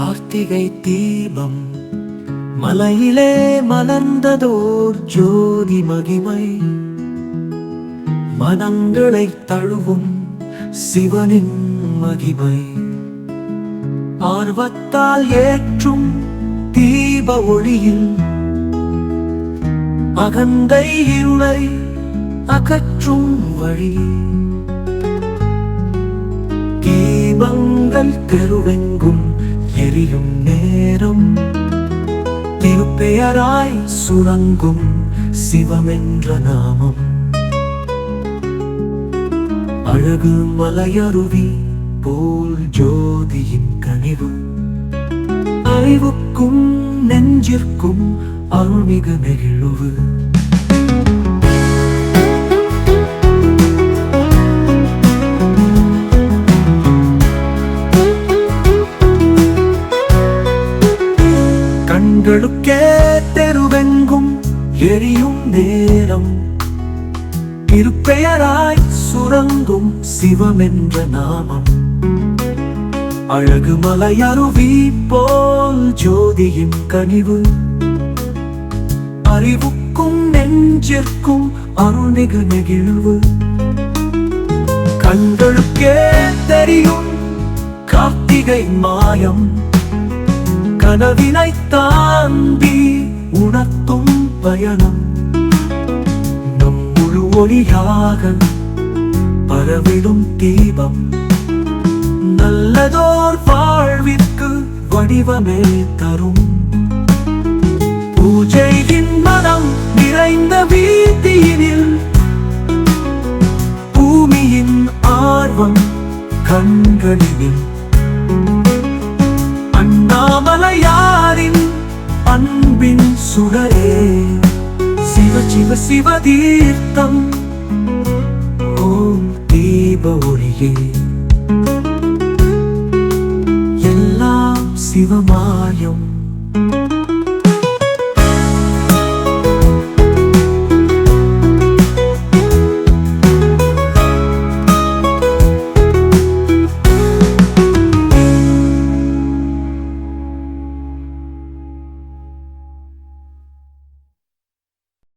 கார்த்திகை தீபம். மலையிலே மலர்ந்ததோர் ஜோதி மகிமை. மனங்களை தழுவும் சிவனின் மகிமை. ஆர்வத்தால் ஏற்றும் தீப ஒளியில் அகந்தை இருளை அகற்றும் வழி. தீபங்கள் தெருவெங்கும் தெரியும் நேரம். திருப்பெயராய் சுரங்கும் சிவமென்ற நாமம். அழகு மலையருவி போல் ஜோதியின் கனிவு. அறிவுக்கும் நெஞ்சிற்கும் அருள்மிகு நெகிழ்வு கண்களுக்கே தெருவெங்கும் எரியும் நேரம். திருப்பெயராய் சுரங்கும் சிவமென்ற நாமம். அழகு மலையருவி போல் ஜோதியின் கனிவு. அறிவுக்கும் நெஞ்சிற்கும் அருணிகு நெகிழ்வு. கண்களுக்கே தெரியும் கார்த்திகை மாயம். கனவினை தாண்டி உணர்த்தும் பயணம். நம் முழு ஒளியாக பரவிடும் தீபம். நல்லதோர் வாழ்விற்கு வடிவமே தரும். பூஜையின் மனம் நிறைந்த வீதியினில் பூமியின் ஆர்வம் கண்களில் சுடரே சிவ சிவ சிவ தீர்த்தம். ஓம் தீப ஒளியே. எல்லாம் சிவமாயம்.